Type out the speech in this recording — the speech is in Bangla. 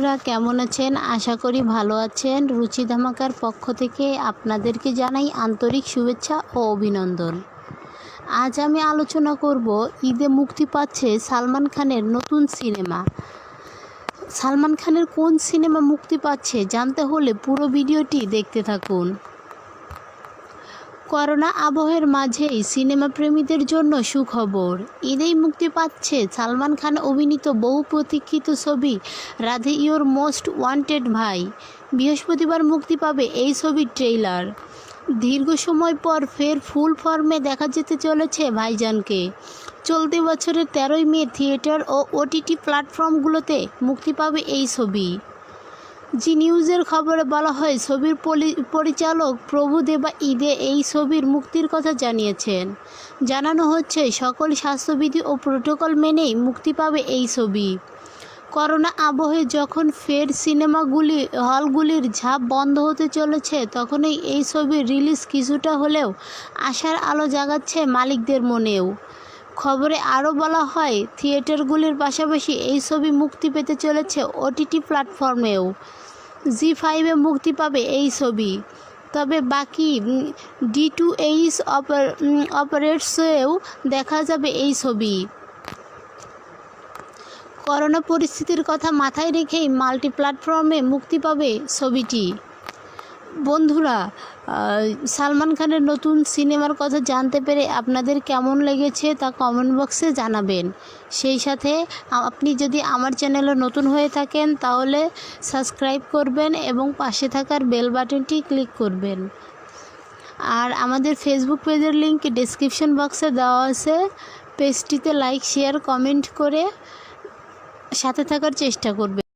বন্ধুরা, কেমন আছেন? আশা করি ভালো আছেন। রুচি ধামাকার পক্ষ থেকে আপনাদেরকে জানাই আন্তরিক শুভেচ্ছা ও অভিনন্দন। আজ আমি আলোচনা করব ঈদে মুক্তি পাচ্ছে সালমান খানের নতুন সিনেমা। সালমান খানের কোন সিনেমা মুক্তি পাচ্ছে জানতে হলে পুরো ভিডিওটি দেখতে থাকুন। করোনা আবহের মাঝেই সিনেমা প্রেমীদের জন্য সুখবর। ঈদেই মুক্তি পাচ্ছে সালমান খান অভিনীত বহু প্রতীক্ষিত ছবি, রাধে ইয়োর মোস্ট ওয়ান্টেড ভাই। বৃহস্পতিবার মুক্তি পাবে এই ছবির ট্রেইলার। দীর্ঘ সময় পর ফের ফুল ফর্মে দেখা যেতে চলেছে ভাইজানকে। চলতি বছরের তেরোই মে থিয়েটার ও ওটিটি প্ল্যাটফর্মগুলোতে মুক্তি পাবে এই ছবি। জি নিউজের খবরে বলা হয়, ছবির পরিচালক প্রভু দেবা ঈদে এই ছবির মুক্তির কথা জানিয়েছেন। জানানো হচ্ছে, সকল স্বাস্থ্যবিধি ও প্রোটোকল মেনেই মুক্তি পাবে এই ছবি। করোনা আবহে যখন ফের সিনেমাগুলি, হলগুলির ঝাঁপ বন্ধ হতে চলেছে, তখনই এই ছবির রিলিজ কিছুটা হলেও আশার আলো জাগাচ্ছে মালিকদের মনেও। খবরে আরও বলা হয়, থিয়েটারগুলির পাশাপাশি এই ছবি মুক্তি পেতে চলেছে ওটিটি প্ল্যাটফর্মেও। জি ফাইভে মুক্তি পাবে এই ছবি। তবে বাকি ডি টু এইচ অপারেটসেও দেখা যাবে এই ছবি। করোনা পরিস্থিতির কথা মাথায় রেখেই মাল্টি প্ল্যাটফর্মে মুক্তি পাবে ছবিটি। বন্ধুরা সালমান খানের নতুন সিনেমার কথা জানতে পেরে আপনাদের কেমন লেগেছে তা কমেন্ট বক্সে জানাবেন। সেই সাথে আপনি যদি আমার চ্যানেলে নতুন হয়ে থাকেন, তাহলে সাবস্ক্রাইব করবেন এবং পাশে থাকার বেল বাটনটি ক্লিক করবেন। আর আমাদের ফেসবুক পেজের লিঙ্ক ডিসক্রিপশন বক্সে দেওয়া আছে। পেজটিতে লাইক শেয়ার কমেন্ট করে সাথে থাকার চেষ্টা করবেন।